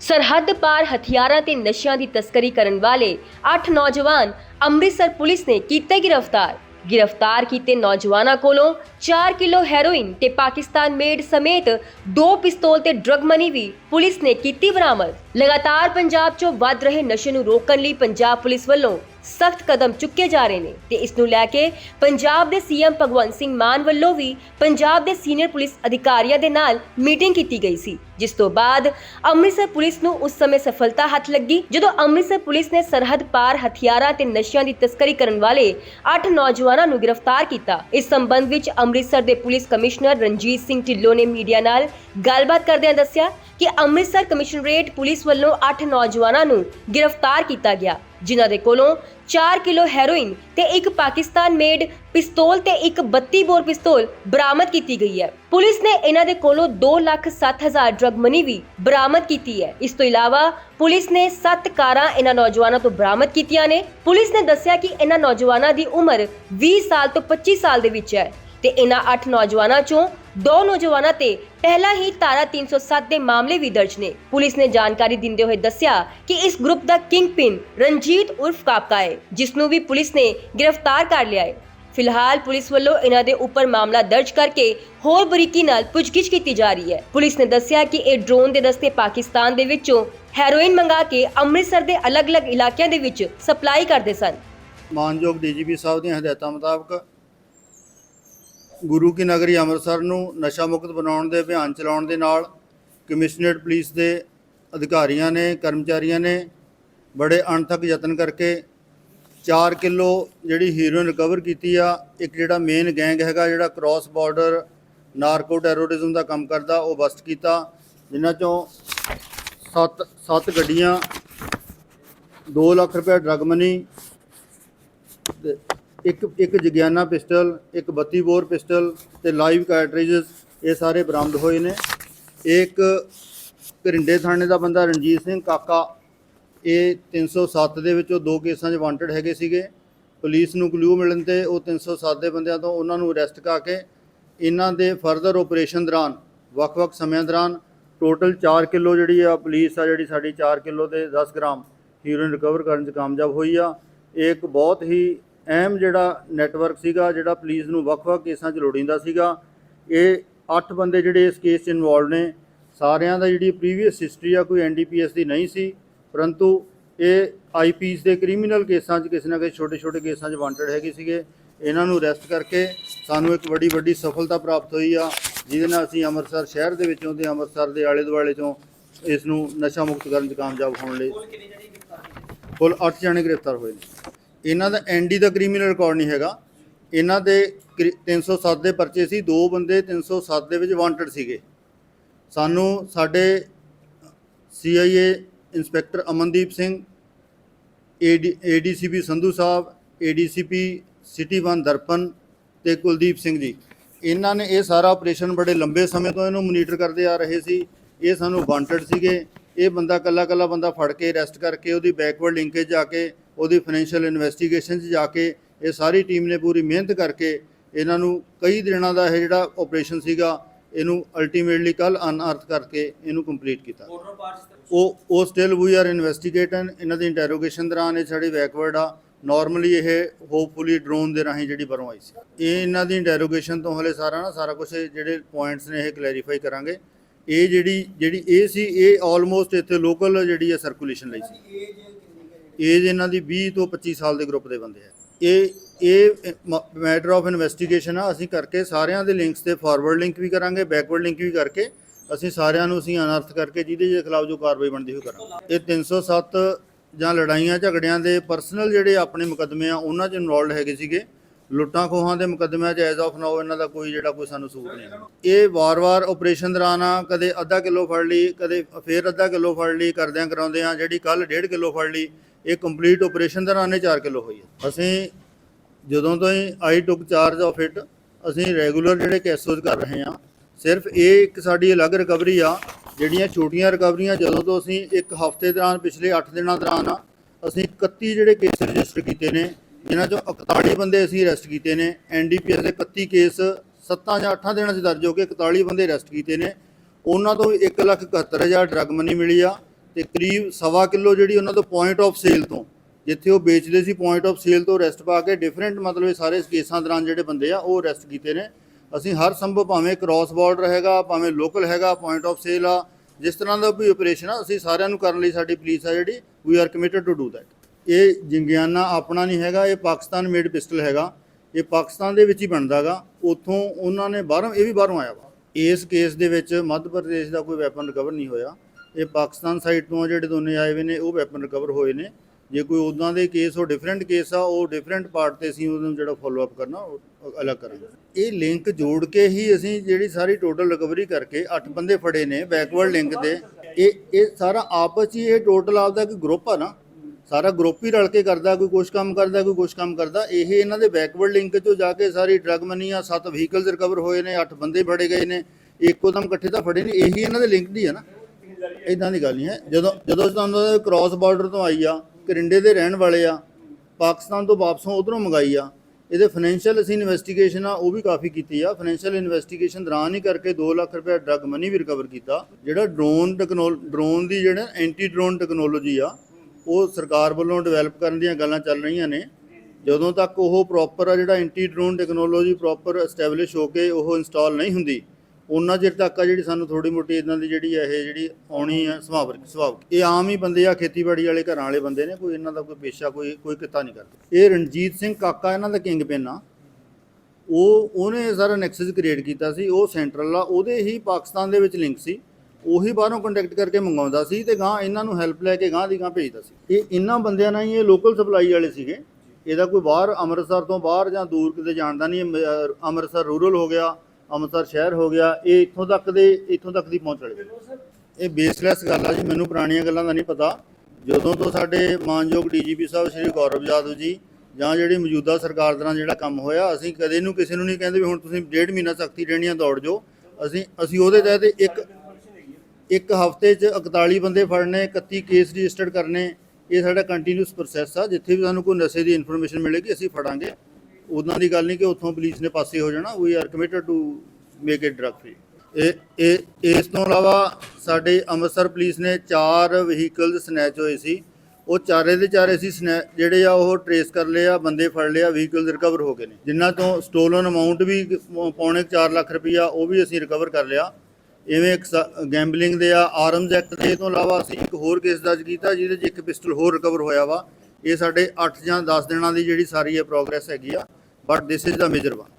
ਸਰਹੱਦ ਪਾਰ ਹਥਿਆਰਾਂ ਤੇ ਨਸ਼ਿਆਂ ਦੀ ਤਸਕਰੀ ਕਰਨ ਵਾਲੇ 8 ਨੌਜਵਾਨ ਅੰਮ੍ਰਿਤਸਰ ਪੁਲਿਸ ਨੇ ਕੀਤੇ ਗ੍ਰਿਫਤਾਰ। ਗ੍ਰਿਫਤਾਰ ਕੀਤੇ ਨੌਜਵਾਨਾਂ ਕੋਲੋਂ 4 ਕਿਲੋ ਹੈਰੋਇਨ ਤੇ ਪਾਕਿਸਤਾਨ ਮੇਡ ਸਮੇਤ ਦੋ ਪਿਸਤੌਲ ਤੇ ਡਰਗ ਮਨੀ ਵੀ ਪੁਲਿਸ ਨੇ ਕੀਤੀ ਬਰਾਮਦ। ਲਗਾਤਾਰ ਪੰਜਾਬ 'ਚੋਂ ਵੱਧ ਰਹੇ ਨਸ਼ੇ ਨੂੰ ਰੋਕਣ ਲਈ ਪੰਜਾਬ ਪੁਲਿਸ ਵੱਲੋਂ ਸਖਤ ਕਦਮ ਚੁੱਕੇ ਜਾ ਰਹੇ ਨੇ ਤੇ ਇਸ ਨੂੰ ਲੈ ਕੇ ਪੰਜਾਬ ਦੇ ਸੀਐਮ ਭਗਵੰਤ ਸਿੰਘ ਮਾਨ ਵੱਲੋਂ ਵੀ ਪੰਜਾਬ ਦੇ ਸੀਨੀਅਰ ਪੁਲਿਸ ਅਧਿਕਾਰੀਆਂ ਦੇ ਨਾਲ ਮੀਟਿੰਗ ਕੀਤੀ ਗਈ ਸੀ, ਜਿਸ ਤੋਂ ਬਾਅਦ ਅੰਮ੍ਰਿਤਸਰ ਪੁਲਿਸ ਨੂੰ ਉਸ ਸਮੇਂ ਸਫਲਤਾ ਹੱਥ ਲੱਗੀ, ਜਦੋਂ ਅੰਮ੍ਰਿਤਸਰ ਪੁਲਿਸ ਨੇ ਸਰਹੱਦ ਪਾਰ ਹਥਿਆਰਾਂ ਤੇ ਨਸ਼ਿਆਂ ਦੀ ਤਸਕਰੀ ਕਰਨ ਵਾਲੇ 8 ਨੌਜਵਾਨਾਂ ਨੂੰ ਗ੍ਰਿਫਤਾਰ ਕੀਤਾ। ਇਸ ਸੰਬੰਧ ਵਿੱਚ ਅੰਮ੍ਰਿਤਸਰ ਦੇ ਪੁਲਿਸ ਕਮਿਸ਼ਨਰ ਰਣਜੀਤ ਸਿੰਘ ਢਿੱਲੋਂ ਨੇ ਮੀਡੀਆ ਨਾਲ ਗੱਲਬਾਤ ਕਰਦਿਆਂ ਦੱਸਿਆ ਕਿ ਅੰਮ੍ਰਿਤਸਰ ਕਮਿਸ਼ਨਰੇਟ ਪੁਲਿਸ ਵੱਲੋਂ 8 ਨੌਜਵਾਨਾਂ ਨੂੰ ਗ੍ਰਿਫਤਾਰ ਕੀਤਾ ਗਿਆ। ਜਿਨ੍ਹਾਂ ਦੇ ਕੋਲੋਂ 4 ਕਿਲੋ ਹੈਰੋਇਨ ਤੇ ਇੱਕ ਪਾਕਿਸਤਾਨ ਮੇਡ ਪਿਸਤੌਲ ਤੇ ਇੱਕ 32 ਬੋਰ ਪਿਸਤੌਲ ਬਰਾਮਦ ਕੀਤੀ ਗਈ ਹੈ। ਪੁਲਿਸ ਨੇ ਇਹਨਾਂ ਦੇ ਕੋਲੋਂ 2 ਲੱਖ 7 ਹਜ਼ਾਰ ਡਰਗ ਮਨੀ ਵੀ ਬਰਾਮਦ ਕੀਤੀ ਹੈ। ਇਸ ਤੋਂ ਇਲਾਵਾ ਪੁਲਿਸ ਨੇ 7 ਕਾਰਾਂ ਇਹਨਾਂ ਨੌਜਵਾਨਾਂ ਤੋਂ ਬਰਾਮਦ ਕੀਤੀਆਂ ਨੇ। ਪੁਲਿਸ ਨੇ ਦੱਸਿਆ ਕਿ ਇਹਨਾਂ ਨੌਜਵਾਨਾਂ ਦੀ ਉਮਰ 20 ਸਾਲ ਤੋਂ 25 ਸਾਲ ਦੇ ਵਿੱਚ ਹੈ ਤੇ ਇਹਨਾਂ 8 ਨੌਜਵਾਨਾਂ ਚੋਂ ਦੋ ਨੌਜਵਾਨਾਂ ਤੇ ਪਹਿਲਾਂ ਹੀ ਧਾਰਾ 307 ਦੇ ਮਾਮਲੇ ਵੀ ਦਰਜ ਨੇ। ਪੁਲਿਸ ਨੇ ਜਾਣਕਾਰੀ ਦਿੰਦੇ ਹੋਏ ਦੱਸਿਆ ਕਿ ਇਸ ਗਰੁੱਪ ਦਾ ਕਿੰਗ ਪਿਨ ਰਣਜੀਤ ਉਰਫ ਕਾਕਾ ਹੈ, ਜਿਸ ਨੂੰ ਵੀ ਪੁਲਿਸ ਨੇ ਗ੍ਰਿਫਤਾਰ ਕਰ ਲਿਆ ਹੈ। ਫਿਲਹਾਲ ਪੁਲਿਸ ਵੱਲੋਂ ਇਹਨਾਂ ਦੇ ਉੱਪਰ ਮਾਮਲਾ ਦਰਜ ਕਰਕੇ ਹੋਰ ਬਰੀਕੀ ਨਾਲ ਪੁੱਛਗਿੱਛ ਕੀਤੀ ਜਾ ਰਹੀ ਹੈ। ਪੁਲਿਸ ਨੇ ਦੱਸਿਆ ਕਿ ਇਹ ਡਰੋਨ ਦੇ ਦਸਤੇ ਪਾਕਿਸਤਾਨ ਦੇ ਵਿੱਚੋਂ ਹੈਰੋਇਨ ਮੰਗਾ ਕੇ ਅੰਮ੍ਰਿਤਸਰ ਦੇ ਅਲੱਗ-ਅਲੱਗ ਇਲਾਕਿਆਂ ਦੇ ਵਿੱਚ ਸਪਲਾਈ ਕਰਦੇ ਸਨ। ਮਾਨਯੋਗ ਡੀਜੀਪੀ ਸਾਹਿਬ ਦੀਆਂ ਹਦਾਇਤਾਂ ਮੁਤਾਬਕ ਗੁਰੂ ਕੀ ਨਗਰੀ ਅੰਮ੍ਰਿਤਸਰ ਨੂੰ ਨਸ਼ਾ ਮੁਕਤ ਬਣਾਉਣ ਦੇ, ਅਭਿਆਨ ਚਲਾਉਣ ਦੇ ਨਾਲ ਕਮਿਸ਼ਨਰੇਟ ਪੁਲਿਸ ਦੇ ਅਧਿਕਾਰੀਆਂ ਨੇ, ਕਰਮਚਾਰੀਆਂ ਨੇ ਬੜੇ ਅਣਥੱਕ ਯਤਨ ਕਰਕੇ 4 ਕਿਲੋ ਜਿਹੜੀ ਹੀਰੋਇਨ ਰਿਕਵਰ ਕੀਤੀ ਆ, ਇੱਕ ਜਿਹੜਾ ਮੇਨ ਗੈਂਗ ਹੈਗਾ ਜਿਹੜਾ ਕ੍ਰਾਸ ਬਾਰਡਰ ਨਾਰਕੋ ਟੈਰੋਰਿਜ਼ਮ ਦਾ ਕੰਮ ਕਰਦਾ, ਉਹ ਬਸਟ ਕੀਤਾ, ਜਿਨ੍ਹਾਂ ਚੋਂ 7 7 ਗੱਡੀਆਂ 2 ਲੱਖ ਰੁਪਏ ਡਰਗ ਮਨੀ ਤੇ ਇੱਕ ਇੱਕ ਜਗਿਆਨਾ ਪਿਸਟਲ, ਇੱਕ 32 ਬੋਰ ਪਿਸਟਲ ਤੇ ਲਾਈਵ ਕਾਰਟ੍ਰਿਜਸ ਇਹ ਸਾਰੇ ਬਰਾਮਦ ਹੋਏ ਨੇ। ਇੱਕ ਘਰਿੰਡੇ ਥਾਣੇ ਦਾ ਬੰਦਾ ਰਣਜੀਤ ਸਿੰਘ ਕਾਕਾ, ਇਹ 307 ਦੇ ਵਿੱਚੋਂ ਦੋ ਕੇਸਾਂ 'ਚ ਵਾਂਟਡ ਹੈਗੇ ਸੀਗੇ। ਪੁਲਿਸ ਨੂੰ ਕਲੂ ਮਿਲਣ ਤੇ ਉਹ 307 ਦੇ ਬੰਦਿਆਂ ਤੋਂ ਉਹਨਾਂ ਨੂੰ ਅਰੈਸਟ ਕਰਕੇ ਇਹਨਾਂ ਦੇ ਫਰਦਰ ਆਪਰੇਸ਼ਨ ਦੌਰਾਨ ਵੱਖ-ਵੱਖ ਸਮਿਆਂ ਦੌਰਾਨ ਟੋਟਲ 4 ਕਿਲੋ ਜਿਹੜੀ ਆ ਪੁਲਿਸ ਆ, ਜਿਹੜੀ ਸਾਡੀ 4 ਕਿਲੋ ਤੇ 10 ਗ੍ਰਾਮ ਹੀਰੋਇਨ ਰਿਕਵਰ ਕਰਨ 'ਚ ਕਾਮਯਾਬ ਹੋਈ ਆ। ਇਹ ਇੱਕ ਬਹੁਤ ਹੀ ਅਹਿਮ ਜਿਹੜਾ ਨੈਟਵਰਕ ਸੀਗਾ, ਜਿਹੜਾ ਪੁਲਿਸ ਨੂੰ ਵੱਖ-ਵੱਖ ਕੇਸਾਂ 'ਚ ਲੋੜੀਂਦਾ ਸੀਗਾ, ਇਹ 8 ਬੰਦੇ ਜਿਹੜੇ ਇਸ ਕੇਸ 'ਚ ਇਨਵੋਲਡ ਨੇ, ਸਾਰਿਆਂ ਦਾ ਜਿਹੜੀ ਪ੍ਰੀਵੀਅਸ ਹਿਸਟਰੀ ਆ, ਕੋਈ ਐਨਡੀਪੀਐਸ ਦੀ ਨਹੀਂ ਸੀ, ਪਰੰਤੂ ਇਹ ਆਈਪੀਸ ਦੇ ਕ੍ਰਿਮੀਨਲ ਕੇਸਾਂ 'ਚ ਕਿਸੇ ਨਾ ਕਿਸੇ ਛੋਟੇ-ਛੋਟੇ ਕੇਸਾਂ 'ਚ ਵਾਂਟਡ ਹੈਗੇ ਸੀਗੇ। ਇਹਨਾਂ ਨੂੰ ਅਰੈਸਟ ਕਰਕੇ ਸਾਨੂੰ ਇੱਕ ਵੱਡੀ ਵੱਡੀ ਸਫਲਤਾ ਪ੍ਰਾਪਤ ਹੋਈ ਆ, ਜਿਹਦੇ ਨਾਲ ਅਸੀਂ ਅੰਮ੍ਰਿਤਸਰ ਸ਼ਹਿਰ ਦੇ ਵਿੱਚੋਂ ਤੇ ਅੰਮ੍ਰਿਤਸਰ ਦੇ ਆਲੇ ਦੁਆਲੇ ਚੋਂ ਇਸ ਨੂੰ ਨਸ਼ਾ ਮੁਕਤ ਕਰਨ 'ਚ ਕਾਮਯਾਬ ਹੋਣ ਲਈ ਕੁੱਲ 8 ਜਣੇ ਗ੍ਰਿਫਤਾਰ ਹੋਏ ਨੇ। ਇਹਨਾਂ ਦਾ ਐਨਡੀ ਦਾ ਕ੍ਰਿਮੀਨਲ ਰਿਕਾਰਡ ਨਹੀਂ ਹੈਗਾ। ਇਹਨਾਂ ਦੇ ਕ੍ਰਿ- 307 ਦੇ ਪਰਚੇ ਸੀ। ਦੋ ਬੰਦੇ 307 ਦੇ ਵਿੱਚ ਵਾਂਟਡ ਸੀਗੇ। ਸਾਨੂੰ ਸਾਡੇ CIA inspector Amandeep Singh ADCP Sandhu ਸਾਹਿਬ ਏਡੀਸੀਪੀ ਸਿਟੀ 1 ਦਰਪਨ ਤੇ ਕੁਲਦੀਪ ਸਿੰਘ ਜੀ। ਇਹਨਾਂ ਨੇ ਇਹ ਸਾਰਾ ਆਪਰੇਸ਼ਨ ਬੜੇ ਲੰਬੇ ਸਮੇਂ ਤੋਂ ਇਹਨੂੰ ਮੋਨੀਟਰ ਕਰਦੇ ਆ ਰਹੇ ਸੀ। ਇਹ ਸਾਨੂੰ ਵਾਂਟਡ ਸੀਗੇ। ਇਹ ਬੰਦਾ ਕੱਲਾ ਕੱਲਾ ਬੰਦਾ ਫੜ ਕੇ ਅਰੈਸਟ ਕਰਕੇ ਉਹਦੀ ਬੈਕਵਰਡ ਲਿੰਕੇਜ ਜਾ ਕੇ ਉਹਦੀ ਫਾਈਨੈਂਸ਼ੀਅਲ ਇਨਵੈਸਟੀਗੇਸ਼ਨ 'ਚ ਜਾ ਕੇ ਇਹ ਸਾਰੀ ਟੀਮ ਨੇ ਪੂਰੀ ਮਿਹਨਤ ਕਰਕੇ ਇਹਨਾਂ ਨੂੰ ਕਈ ਦਿਨਾਂ ਦਾ ਇਹ ਜਿਹੜਾ ਆਪਰੇਸ਼ਨ ਸੀਗਾ, ਇਹਨੂੰ ਅਲਟੀਮੇਟਲੀ ਕੱਲ ਅਨਅਰਥ ਕਰਕੇ ਇਹਨੂੰ ਕੰਪਲੀਟ ਕੀਤਾ। ਉਹ ਉਹ ਸਟਿਲ ਵੀ ਆਰ ਇਨਵੈਸਟੀਗੇਟਨ ਇਹਨਾਂ ਦੀ ਇੰਟਰੋਗੇਸ਼ਨ ਦੌਰਾਨ ਇਹ ਸਾਡੀ ਬੈਕਵਰਡ ਆ। ਨਾਰਮਲੀ ਇਹ ਹੋਪਫੁਲੀ ਡਰੋਨ ਦੇ ਰਾਹੀਂ ਜਿਹੜੀ ਬਰੋਂ ਆਈ ਸੀ। ਇਹ ਇਹਨਾਂ ਦੀ ਇੰਟਰੋਗੇਸ਼ਨ ਤੋਂ ਹਲੇ ਸਾਰਾ ਨਾ ਸਾਰਾ ਕੁਝ ਜਿਹੜੇ ਪੁਆਇੰਟਸ ਨੇ ਇਹ ਕਲੈਰੀਫਾਈ ਕਰਾਂਗੇ। ਇਹ ਜਿਹੜੀ ਜਿਹੜੀ ਇਹ ਸੀ, ਇਹ ਆਲਮੋਸਟ ਇੱਥੇ ਲੋਕਲ ਜਿਹੜੀ ਹੈ ਸਰਕੂਲੇਸ਼ਨ ਲਈ ਸੀ। ਏਜ ਇਹਨਾਂ ਦੀ 20 ਤੋਂ 25 ਸਾਲ ਦੇ ਗਰੁੱਪ ਦੇ ਬੰਦੇ ਆ ਇਹ ਇਹ ਮੈਟਰ ਆਫ ਇਨਵੈਸਟੀਗੇਸ਼ਨ ਆ, ਅਸੀਂ ਕਰਕੇ ਸਾਰਿਆਂ ਦੇ ਲਿੰਕਸ ਤੇ ਫਾਰਵਰਡ ਲਿੰਕ ਵੀ ਕਰਾਂਗੇ ਬੈਕਵਰਡ ਲਿੰਕ ਵੀ ਕਰਕੇ ਅਸੀਂ ਸਾਰਿਆਂ ਨੂੰ ਅਸੀਂ ਅਨਰਥ ਕਰਕੇ ਜਿਹਦੇ ਜਿਹਦੇ ਖਿਲਾਫ ਜੋ ਕਾਰਵਾਈ ਬਣਦੀ ਹੋਈ ਕਰਾਂਗੇ। ਇਹ 307 ਜਾਂ ਲੜਾਈਆਂ ਝਗੜਿਆਂ ਦੇ ਪਰਸਨਲ ਜਿਹੜੇ ਆਪਣੇ ਮੁਕੱਦਮੇ ਆ, ਉਹਨਾਂ 'ਚ ਇਨਵੋਲਡ ਹੈਗੇ ਸੀਗੇ। ਲੁੱਟਾਂ ਖੋਹਾਂ ਦੇ ਮੁਕੱਦਮਿਆਂ 'ਚ ਐਜ਼ ਆਫ ਨਾਓ ਇਹਨਾਂ ਦਾ ਕੋਈ ਜਿਹੜਾ ਕੋਈ ਸਾਨੂੰ ਸੂਟ ਨਹੀਂ ਇਹ ਵਾਰ-ਵਾਰ ਆਪਰੇਸ਼ਨ ਦੌਰਾਨ ਆ, ਕਦੇ ਅੱਧਾ ਕਿਲੋ ਫੜ ਲਈ, ਕਦੇ ਫੇਰ ਅੱਧਾ ਕਿਲੋ ਫੜ ਲਈ, ਕਰਦਿਆਂ ਕਰਾਉਂਦੇ ਕਰਾਉਂਦਿਆਂ ਜਿਹੜੀ ਕੱਲ 1.5 ਕਿਲੋ ਫੜ ਲਈ ਇਹ ਕੰਪਲੀਟ ਆਪਰੇਸ਼ਨ ਦੌਰਾਨ ਇਹ 4 ਕਿਲੋ ਹੋਈ ਹੈ। ਅਸੀਂ ਜਦੋਂ ਤੋਂ ਹੀ I took charge of it ਅਸੀਂ ਰੈਗੂਲਰ ਜਿਹੜੇ ਕੈਸੋਜ ਕਰ ਰਹੇ ਹਾਂ। ਸਿਰਫ ਇਹ ਇੱਕ ਸਾਡੀ ਅਲੱਗ ਰਿਕਵਰੀ ਆ, ਜਿਹੜੀਆਂ ਛੋਟੀਆਂ ਰਿਕਵਰੀਆਂ ਜਦੋਂ ਤੋਂ ਅਸੀਂ ਇੱਕ ਹਫ਼ਤੇ ਦੌਰਾਨ, ਪਿਛਲੇ 8 ਦਿਨਾਂ ਦੌਰਾਨ ਅਸੀਂ 31 ਜਿਹੜੇ ਕੇਸ ਰਜਿਸਟਰ ਕੀਤੇ ਨੇ, ਜਿਨ੍ਹਾਂ ਚੋਂ 41 ਬੰਦੇ ਅਸੀਂ ਅਰੈਸਟ ਕੀਤੇ ਨੇ। ਐਨਡੀਪੀਐਸ ਦੇ 31 ਕੇਸ 7 ਜਾਂ 8 ਦਿਨਾਂ 'ਚ ਦਰਜ ਹੋ ਕੇ 41 ਬੰਦੇ ਅਰੈਸਟ ਕੀਤੇ ਨੇ। ਉਹਨਾਂ ਤੋਂ 171000 ਡਰੱਗ ਮਨੀ ਮਿਲੀ ਆ। ਤੇ ਕਰੀਬ ਸਵਾ ਕਿਲੋ ਜਿਹੜੀ ਉਹਨਾਂ ਤੋਂ ਪੁਆਇੰਟ ਆਫ ਸੇਲ ਤੋਂ, ਜਿੱਥੇ ਉਹ ਵੇਚਦੇ ਸੀ ਪੁਆਇੰਟ ਆਫ ਸੇਲ ਤੋਂ ਅਰੈਸਟ ਪਾ ਕੇ ਡਿਫਰੈਂਟ ਮਤਲਬ ਇਹ ਸਾਰੇ ਕੇਸਾਂ ਦੌਰਾਨ ਜਿਹੜੇ ਬੰਦੇ ਆ, ਉਹ ਅਰੈਸਟ ਕੀਤੇ ਨੇ। ਅਸੀਂ ਹਰ ਸੰਭਵ ਭਾਵੇਂ ਕ੍ਰਾਸ ਬਾਰਡਰ ਹੈਗਾ, ਭਾਵੇਂ ਲੋਕਲ ਹੈਗਾ ਪੁਆਇੰਟ ਆਫ ਸੇਲ ਆ, ਜਿਸ ਤਰ੍ਹਾਂ ਦਾ ਵੀ ਆਪਰੇਸ਼ਨ ਆ, ਅਸੀਂ ਸਾਰਿਆਂ ਨੂੰ ਕਰਨ ਲਈ ਸਾਡੀ ਪੁਲਿਸ ਆ ਜਿਹੜੀ we are committed to do that ਇਹ ਜਿੰਗਿਆਨਾ ਆਪਣਾ ਨਹੀਂ ਹੈਗਾ, ਇਹ ਪਾਕਿਸਤਾਨ ਮੇਡ ਪਿਸਟਲ ਹੈਗਾ, ਇਹ ਪਾਕਿਸਤਾਨ ਦੇ ਵਿੱਚ ਹੀ ਬਣਦਾਗਾ ਉੱਥੋਂ ਉਹਨਾਂ ਨੇ ਬਾਹਰੋਂ, ਇਹ ਵੀ ਬਾਹਰੋਂ ਆਇਆ ਵਾ। ਇਸ ਕੇਸ ਦੇ ਵਿੱਚ ਮੱਧ ਪ੍ਰਦੇਸ਼ ਦਾ ਕੋਈ ਵੈਪਨ ਰਿਕਵਰ ਨਹੀਂ ਹੋਇਆ। ਇਹ ਪਾਕਿਸਤਾਨ ਸਾਈਡ ਤੋਂ ਆ ਜਿਹੜੇ ਦੋਨੇ ਆਏ ਹੋਏ ਨੇ, ਉਹ ਵੈਪਨ ਰਿਕਵਰ ਹੋਏ ਨੇ। ਜੇ ਕੋਈ ਉਦਾਂ ਦੇ ਕੇਸ ਉਹ ਡਿਫਰੈਂਟ ਕੇਸ ਆ, ਉਹ ਡਿਫਰੈਂਟ ਪਾਰਟ ਤੇ ਅਸੀਂ ਉਹਨੂੰ ਜਿਹੜਾ ਫੋਲੋ ਅਪ ਕਰਨਾ, ਉਹ ਅਲੱਗ ਕਰਾਂਗੇ। ਇਹ ਲਿੰਕ ਜੋੜ ਕੇ ਹੀ ਅਸੀਂ ਜਿਹੜੀ ਸਾਰੀ ਟੋਟਲ ਰਿਕਵਰੀ ਕਰਕੇ 8 ਬੰਦੇ ਫੜੇ ਨੇ ਬੈਕਵਰਡ ਲਿੰਕ ਦੇ ਇਹ ਇਹ ਸਾਰਾ ਆਪਸ 'ਚ ਹੀ ਇਹ ਟੋਟਲ ਆਪਦਾ ਇੱਕ ਗਰੁੱਪ ਆ ਨਾ। ਸਾਰਾ ਗਰੁੱਪ ਹੀ ਰਲ ਕੇ ਕਰਦਾ, ਕੋਈ ਕੁਛ ਕੰਮ ਕਰਦਾ, ਕੋਈ ਕੁਛ ਕੰਮ ਕਰਦਾ। ਇਹ ਇਹਨਾਂ ਦੇ ਬੈਕਵਰਡ ਲਿੰਕ 'ਚੋਂ ਜਾ ਕੇ ਸਾਰੀ ਡਰਗ ਮਨੀ ਆ, ਸੱਤ ਵਹੀਕਲਸ ਰਿਕਵਰ ਹੋਏ ਨੇ 8 ਬੰਦੇ ਫੜੇ ਗਏ ਨੇ। ਇੱਕੋ ਦਮ ਇਕੱਠੇ ਤਾਂ ਫੜੇ ਨਹੀਂ ਇਹੀ ਇਹਨਾਂ ਦੇ ਲਿੰਕ ਦੀ ਆ ਨਾ। ਇਦਾਂ ਦੀ ਗੱਲ ਨਹੀਂ ਹੈ। ਜਦੋਂ ਜਦੋਂ ਤੁਹਾਨੂੰ ਕ੍ਰਾਸ ਬਾਰਡਰ ਤੋਂ ਆਈ ਆ, ਕਰਿੰਡੇ ਦੇ ਰਹਿਣ ਵਾਲੇ ਆ, ਪਾਕਿਸਤਾਨ ਤੋਂ ਵਾਪਸੋਂ ਉਧਰੋਂ ਮੰਗਾਈ ਆ, ਇਹਦੇ ਫਾਈਨੈਂਸ਼ੀਅਲ ਅਸੀਂ ਇਨਵੈਸਟੀਗੇਸ਼ਨ ਆ, ਉਹ ਵੀ ਕਾਫੀ ਕੀਤੀ ਆ। ਫਾਈਨੈਂਸ਼ੀਅਲ ਇਨਵੈਸਟੀਗੇਸ਼ਨ ਦੌਰਾਨ ਹੀ ਕਰਕੇ 2 ਲੱਖ ਰੁਪਏ ਡਰਗ ਮਨੀ ਵੀ ਰਿਕਵਰ ਕੀਤਾ। ਜਿਹੜਾ ਡਰੋਨ ਟੈਕਨੋਲ ਡਰੋਨ ਦੀ ਜਿਹੜਾ ਐਂਟੀ ਡਰੋਨ ਟੈਕਨੋਲੋਜੀ ਆ, ਉਹ ਸਰਕਾਰ ਵੱਲੋਂ ਡਿਵੈਲਪ ਕਰਨ ਦੀਆਂ ਗੱਲਾਂ ਚੱਲ ਰਹੀਆਂ ਨੇ। ਜਦੋਂ ਤੱਕ ਉਹ ਪ੍ਰੋਪਰ ਆ, ਜਿਹੜਾ anti drone technology proper establish ਹੋ ਕੇ ਉਹ ਇੰਸਟਾਲ ਨਹੀਂ ਹੁੰਦੀ ਉਹਨਾਂ ਚਿਰ ਤੱਕ ਆ ਜਿਹੜੀ ਸਾਨੂੰ ਥੋੜੀ ਮੋਟੀ ਇਦਾਂ ਦੀ ਜਿਹੜੀ ਇਹ ਜਿਹੜੀ ਆਉਣੀ ਆ ਸੁਭਾਵਿਕ ਸੁਭਾਵਿਕ ਇਹ ਆਮ ਹੀ ਬੰਦੇ ਆ, ਖੇਤੀਬਾੜੀ ਵਾਲੇ ਘਰਾਂ ਵਾਲੇ ਬੰਦੇ ਨੇ, ਕੋਈ ਇਹਨਾਂ ਦਾ ਕੋਈ ਪੇਸ਼ਾ, ਕੋਈ ਕੋਈ ਕਿੱਤਾ ਨਹੀਂ ਕਰਦੇ। ਇਹ ਰਣਜੀਤ ਸਿੰਘ ਕਾਕਾ ਇਹਨਾਂ ਦਾ ਕਿੰਗ ਪਿੰਨ ਆ। ਉਹ, ਉਹਨੇ ਸਾਰਾ ਨੈਕਸਸ ਕ੍ਰੀਏਟ ਕੀਤਾ ਸੀ, ਉਹ ਸੈਂਟਰਲ ਆ, ਉਹਦੇ ਹੀ ਪਾਕਿਸਤਾਨ ਦੇ ਵਿੱਚ ਲਿੰਕ ਸੀ। ਉਹੀ ਬਾਹਰੋਂ ਕੰਟੈਕਟ ਕਰਕੇ ਮੰਗਾਉਂਦਾ ਸੀ ਤੇ ਗਾਂ ਇਹਨਾਂ ਨੂੰ ਹੈਲਪ ਲੈ ਕੇ ਗਾਂ ਦੀ ਗਾਂ ਭੇਜਦਾ ਸੀ। ਇਹ ਇਹਨਾਂ ਬੰਦਿਆਂ ਨਾਲ ਹੀ ਇਹ ਲੋਕਲ ਸਪਲਾਈ ਵਾਲੇ ਸੀਗੇ। ਇਹਦਾ ਕੋਈ ਬਾਹਰ ਅੰਮ੍ਰਿਤਸਰ ਤੋਂ ਬਾਹਰ ਜਾਂ ਦੂਰ ਕਿਤੇ ਜਾਣਦਾ ਨਹੀਂ ਅੰਮ੍ਰਿਤਸਰ ਰੂਰਲ ਹੋ ਗਿਆ ਅੰਮ੍ਰਿਤਸਰ ਸ਼ਹਿਰ ਹੋ ਗਿਆ, ਇਹ ਇੱਥੋਂ ਤੱਕ ਦੇ, ਇੱਥੋਂ ਤੱਕ ਦੀ ਪਹੁੰਚ ਵਾਲੇ ਇਹ ਬੇਸਲੈਸ ਗੱਲ ਆ ਜੀ, ਮੈਨੂੰ ਪੁਰਾਣੀਆਂ ਗੱਲਾਂ ਦਾ ਨਹੀਂ ਪਤਾ। ਜਦੋਂ ਤੋਂ ਸਾਡੇ ਮਾਨਯੋਗ ਡੀਜੀਪੀ ਸਾਹਿਬ ਸ਼੍ਰੀ ਗੌਰਵ ਯਾਦਵ ਜੀ ਜਾਂ ਜਿਹੜੀ ਮੌਜੂਦਾ ਸਰਕਾਰ ਦੌਰਾਨ ਜਿਹੜਾ ਕੰਮ ਹੋਇਆ, ਅਸੀਂ ਕਦੇ ਨੂੰ ਕਿਸੇ ਨੂੰ ਨਹੀਂ ਕਹਿੰਦੇ ਵੀ ਹੁਣ ਤੁਸੀਂ ਡੇਢ ਮਹੀਨਾ ਸਖਤੀ ਰਹਿਣੀਆਂ ਦੌੜ ਜਾਓ। ਅਸੀਂ ਅਸੀਂ ਉਹਦੇ ਤਹਿਤ ਇੱਕ ਇੱਕ ਹਫ਼ਤੇ 'ਚ 41 ਬੰਦੇ ਫੜਨੇ 31 ਕੇਸ ਰਜਿਸਟਰਡ ਕਰਨੇ, ਇਹ ਸਾਡਾ ਕੰਟੀਨਿਊਸ ਪ੍ਰੋਸੈਸ ਆ, ਜਿੱਥੇ ਵੀ ਸਾਨੂੰ ਕੋਈ ਨਸ਼ੇ ਦੀ ਇਨਫੋਰਮੇਸ਼ਨ ਮਿਲੇਗੀ, ਅਸੀਂ ਫੜਾਂਗੇ। ਉਹਨਾਂ ਦੀ ਗੱਲ ਨਹੀਂ ਕਿ ਉੱਥੋਂ ਪੁਲਿਸ ਨੇ ਪਾਸੇ ਹੋ ਜਾਣਾ we are committed to make it drug free ਇਹ ਇਹ, ਇਸ ਤੋਂ ਇਲਾਵਾ ਸਾਡੇ ਅੰਮ੍ਰਿਤਸਰ ਪੁਲਿਸ ਨੇ ਚਾਰ ਵਹੀਕਲਸ ਸਨੈਚ ਹੋਏ ਸੀ। ਉਹ ਚਾਰੇ ਦੇ ਚਾਰੇ ਸੀ ਸਨੈ ਜਿਹੜੇ ਆ ਉਹ ਟਰੇਸ ਕਰ ਲਏ ਆ, ਬੰਦੇ ਫੜ ਲਏ ਆ ਵਹੀਕਲਸ ਰਿਕਵਰ ਹੋ ਗਏ ਨੇ। ਜਿਨ੍ਹਾਂ ਤੋਂ ਸਟੋਲਨ ਅਮਾਉਂਟ ਵੀ ਪੌਣੇ 4 ਲੱਖ ਰੁਪਈਆ ਉਹ ਵੀ ਅਸੀਂ ਰਿਕਵਰ ਕਰ ਲਿਆ। ਇਵੇਂ ਇੱਕ ਗੈਂਬਲਿੰਗ ਦੇ ਆ ਆਰਮਸ ਐਕਟ ਦੇ ਤੋਂ ਇਲਾਵਾ ਅਸੀਂ ਇੱਕ ਹੋਰ ਕੇਸ ਦਰਜ ਕੀਤਾ, ਜਿਹਦੇ 'ਚ ਇੱਕ ਪਿਸਟਲ ਹੋਰ ਰਿਕਵਰ ਹੋਇਆ ਵਾ। ਇਹ ਸਾਡੇ 8 ਜਾਂ 10 ਦਿਨਾਂ ਦੀ ਜਿਹੜੀ ਸਾਰੀ ਇਹ ਪ੍ਰੋਗਰੈਸ ਹੈਗੀ ਆ but this is the major one